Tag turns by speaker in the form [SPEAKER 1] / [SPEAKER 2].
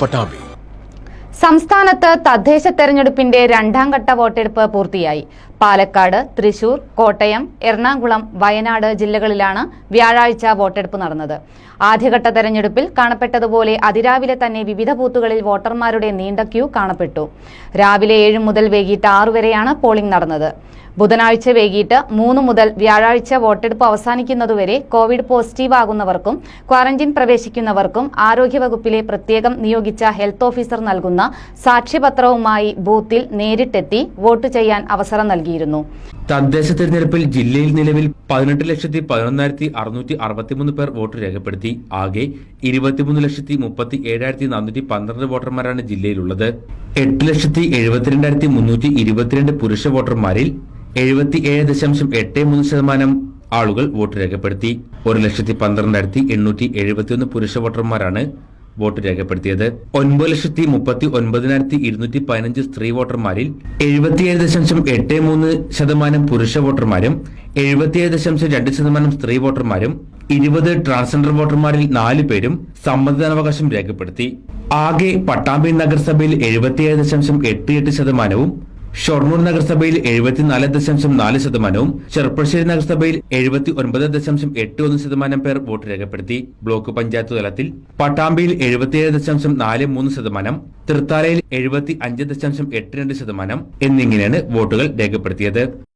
[SPEAKER 1] പട്ടാമ്പി
[SPEAKER 2] സംസ്ഥാനത്ത് തദ്ദേശ തെരഞ്ഞെടുപ്പിന്റെ രണ്ടാം ഘട്ട വോട്ടെടുപ്പ് പൂർത്തിയായി പാലക്കാട് തൃശൂർ കോട്ടയം എറണാകുളം വയനാട് ജില്ലകളിലാണ് വ്യാഴാഴ്ച വോട്ടെടുപ്പ് നടന്നത് ആദ്യഘട്ട തെരഞ്ഞെടുപ്പിൽ കാണപ്പെട്ടതുപോലെ അതിരാവിലെ തന്നെ വിവിധ ബൂത്തുകളിൽ വോട്ടർമാരുടെ നീണ്ട ക്യൂ കാണപ്പെട്ടു രാവിലെ ഏഴ് മുതൽ വൈകിട്ട് ആറു വരെയാണ് പോളിംഗ് നടന്നത് ബുധനാഴ്ച വൈകിട്ട് മൂന്ന് മുതൽ വ്യാഴാഴ്ച വോട്ടെടുപ്പ് അവസാനിക്കുന്നതുവരെ കോവിഡ് പോസിറ്റീവ് ആകുന്നവർക്കും ക്വാറന്റീൻ പ്രവേശിക്കുന്നവർക്കും ആരോഗ്യവകുപ്പിലെ പ്രത്യേകം നിയോഗിച്ച ഹെൽത്ത് ഓഫീസർ നൽകുന്ന സാക്ഷ്യപത്രവുമായി ബൂത്തിൽ നേരിട്ടെത്തി വോട്ട് ചെയ്യാൻ അവസരം നൽകി നടത്തിയിരുന്നു
[SPEAKER 1] തദ്ദേശ തെരഞ്ഞെടുപ്പിൽ ജില്ലയിൽ നിലവിൽ പതിനെട്ട് ലക്ഷത്തി പതിനൊന്നായിരത്തി അറുന്നൂറ്റി അറുപത്തിമൂന്ന് പേർ വോട്ട് രേഖപ്പെടുത്തി ആകെ ഇരുപത്തിമൂന്ന് ലക്ഷത്തി മുപ്പത്തി ഏഴായിരത്തി നാനൂറ്റി പന്ത്രണ്ട് വോട്ടർമാരാണ് ജില്ലയിലുള്ളത് എട്ട് ലക്ഷത്തി എഴുപത്തിരണ്ടായിരത്തി മുന്നൂറ്റി ഇരുപത്തിരണ്ട് പുരുഷ വോട്ടർമാരിൽ എഴുപത്തി ഏഴ് ദശാംശം എട്ട് മൂന്ന് ശതമാനം ആളുകൾ വോട്ട് രേഖപ്പെടുത്തി ഒരു ലക്ഷത്തി പന്ത്രണ്ടായിരത്തി എണ്ണൂറ്റി എഴുപത്തിയൊന്ന് പുരുഷ വോട്ടർമാരാണ് വോട്ട് രേഖപ്പെടുത്തിയത് ഒൻപത് ലക്ഷത്തി മുപ്പത്തി ഒൻപതിനായിരത്തി ഇരുന്നൂറ്റി പതിനഞ്ച് സ്ത്രീ വോട്ടർമാരിൽ എഴുപത്തിയേഴ് ദശാംശം എട്ട് മൂന്ന് ശതമാനം പുരുഷ വോട്ടർമാരും എഴുപത്തിയേഴ് ദശാംശം രണ്ട് ശതമാനം സ്ത്രീ വോട്ടർമാരും ഇരുപത് ട്രാൻസ്ജെൻഡർ വോട്ടർമാരിൽ നാല് പേരും സമ്മതിദാനാവകാശം രേഖപ്പെടുത്തി ആകെ പട്ടാമ്പി നഗരസഭയിൽ എഴുപത്തിയേഴ് ദശാംശം എട്ട് എട്ട് ശതമാനവും ഷൊർണൂർ നഗരസഭയിൽ എഴുപത്തിനാല് ദശാംശം നാല് ശതമാനവും ചെർപ്പശ്ശേരി നഗരസഭയിൽ എഴുപത്തി ഒൻപത് ദശാംശം എട്ട് ഒന്ന് ശതമാനം പേർ വോട്ട് രേഖപ്പെടുത്തി ബ്ലോക്ക് പഞ്ചായത്ത് തലത്തിൽ പട്ടാമ്പിയിൽ എഴുപത്തിയേഴ് ദശാംശം നാല് മൂന്ന് ശതമാനം തൃത്താലയിൽ എഴുപത്തി അഞ്ച് ദശാംശം എട്ട് രണ്ട് ശതമാനം എന്നിങ്ങനെയാണ് വോട്ടുകൾ രേഖപ്പെടുത്തിയത്